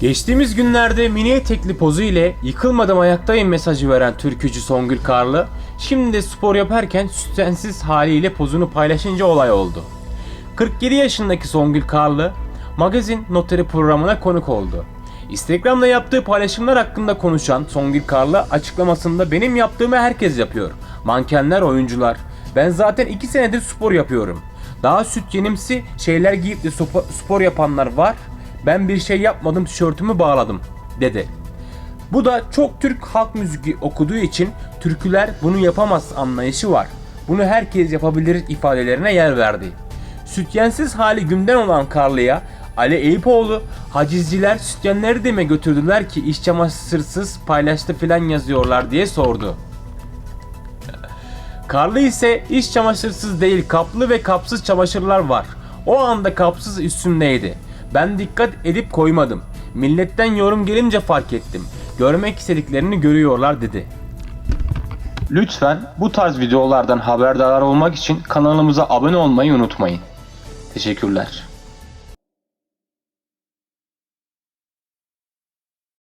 Geçtiğimiz günlerde mini etekli pozu ile yıkılmadım ayaktayım mesajı veren türkücü Songül Karlı, şimdi de spor yaparken sütyensiz haliyle pozunu paylaşınca olay oldu. 47 yaşındaki Songül Karlı, magazin noteri programına konuk oldu. Instagram'da yaptığı paylaşımlar hakkında konuşan Songül Karlı açıklamasında benim yaptığımı herkes yapıyor. Mankenler, oyuncular. Ben zaten 2 senedir spor yapıyorum. Daha süt yenimsi şeyler giyip de spor yapanlar var. Ben bir şey yapmadım tişörtümü bağladım dedi. Bu da çok Türk halk müziği okuduğu için türküler bunu yapamaz anlayışı var. Bunu herkes yapabilir ifadelerine yer verdi. Sütyensiz hali günden olan Karlı'ya Ali Eyüpoğlu hacizciler sütyenleri de mi götürdüler ki iş çamaşırsız paylaştı filan yazıyorlar diye sordu. Karlı ise iş çamaşırsız değil kaplı ve kapsız çamaşırlar var. O anda kapsız üstümdeydi. Ben dikkat edip koymadım. Milletten yorum gelince fark ettim. Görmek istediklerini görüyorlar dedi. Lütfen bu tarz videolardan haberdar olmak için kanalımıza abone olmayı unutmayın. Teşekkürler.